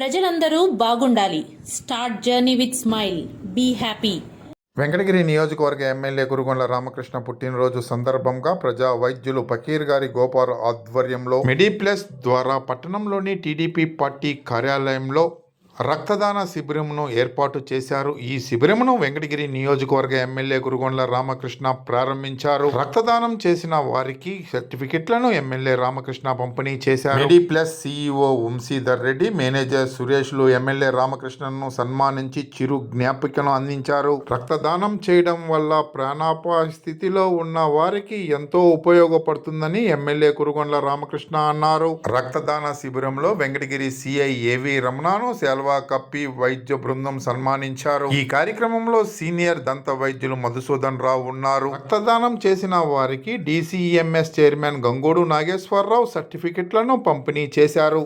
ప్రజలందరూ బాగుండాలి. Start journey with smile be happy Venkatagiri నియోజకవర్గ ఎమ్మెల్యే కురుగొండ రామకృష్ణ పుట్టినరోజు సందర్భంగా ప్రజా వైద్యులు ఫకీర్ గారి గోపాల్ ఆధ్వర్యంలో మెడిప్లస్ ద్వారా పట్టణంలోని టీడీపీ పార్టీ కార్యాలయంలో రక్తదాన శిబిరంను ఏర్పాటు చేశారు. ఈ శిబిరమును వెంకటగిరి నియోజకవర్గ ఎమ్మెల్యే కురుగొండ్ల రామకృష్ణ ప్రారంభించారు. రక్తదానం చేసిన వారికి సర్టిఫికెట్లను ఎమ్మెల్యే రామకృష్ణ పంపిణీ చేశారు. MedPlus CEO Vamshidhar Reddy manager సురేష్లు MLA రామకృష్ణను సన్మానించి చిరు జ్ఞాపికను అందించారు. రక్తదానం చేయడం వల్ల ప్రాణాపాయ స్థితిలో ఉన్న వారికి ఎంతో ఉపయోగపడుతుందని ఎమ్మెల్యే కురుగొండ్ల రామకృష్ణ అన్నారు. రక్తదాన శిబిరంలో వెంకటగిరి సిఐ ఏవి రమణాను సెల్వా కప్పి వైద్య బృందం సన్మానించారు. ఈ కార్యక్రమంలో సీనియర్ దంత వైద్యులు మధుసూదన్ రావు ఉన్నారు. రక్తదానం చేసిన వారికి డిసిఎంఎస్ చైర్మన్ గంగోడు నాగేశ్వరరావు సర్టిఫికెట్లను పంపిణీ చేశారు.